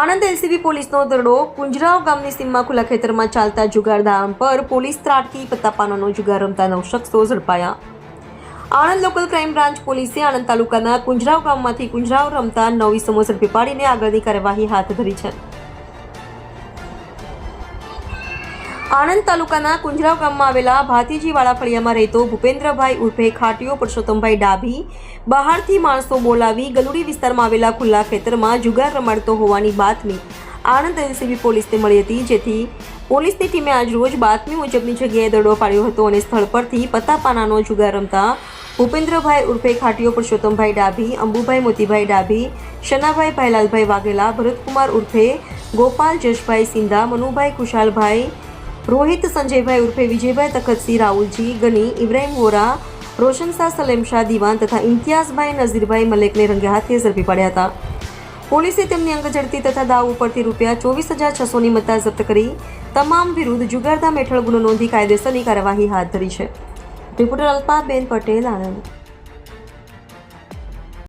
Anand LCB પોલીસનો દરડો કુંજરાવ ગામની સીમમાં ખુલ્લા ખેતરમાં ચાલતા જુગારધામ પર પોલીસ ત્રાટકી, પત્તાપાનાનો જુગાર રમતા નવ શખ્સો ઝડપાયા. આણંદ લોકલ ક્રાઇમ બ્રાન્ચ પોલીસે આણંદ તાલુકાના કુંજરાવ ગામમાંથી કુંજરાવ રમતા નવ ઇસમો ઝડપી પાડીને આગળની કાર્યવાહી હાથ ધરી છે. આણંદ તાલુકાના કુંજરાવ ગામમાં આવેલા ભાતીજીવાળા ફળિયામાં રહેતો ભૂપેન્દ્રભાઈ ઉર્ફે ખાટીયો પુરુષોત્તમભાઈ ડાભી બહારથી માણસો બોલાવી ગલુડી વિસ્તારમાં આવેલા ખુલ્લા ખેતરમાં જુગાર રમાડતો હોવાની બાતમી આણંદ એલસીબી પોલીસને મળી હતી, જેથી પોલીસની ટીમે આજરોજ બાતમી મુજબની જગ્યાએ દડો પાડ્યો હતો અને સ્થળ પરથી પત્તાપાનાનો જુગાર રમતા ભૂપેન્દ્રભાઈ ઉર્ફે ખાટીયો પુરુષોત્તમભાઈ ડાભી, અંબુભાઈ મોતીભાઈ ડાભી, શનાભાઈ ભાઈલાલભાઈ વાઘેલા, ભરતકુમાર ઉર્ફે ગોપાલ જશભાઈ સિંધા, મનુભાઈ ખુશાલભાઈ રોહિત, સંજયભાઈ ઉર્ફે વિજયભાઈ તખતસિંહ, રાહુલજી, ગની, ઇબ્રાહિમ વોરા રોશનશાહ સલેમશાહ દિવાન તથા ઇમ્તિયાઝભાઈ નઝીરભાઈ મલેકને રંગે હાથે ઝડપી પાડ્યા હતા. પોલીસે તેમની અંગઝડતી તથા દાવ ઉપરથી રૂપિયા ચોવીસ હજાર છસોની મત્તા જપ્ત કરી, તમામ વિરુદ્ધ જુગારધામ હેઠળ ગુનો નોંધી કાયદેસરની કાર્યવાહી હાથ ધરી છે. રિપોર્ટર અલ્પાબેન પટેલ, આણંદ.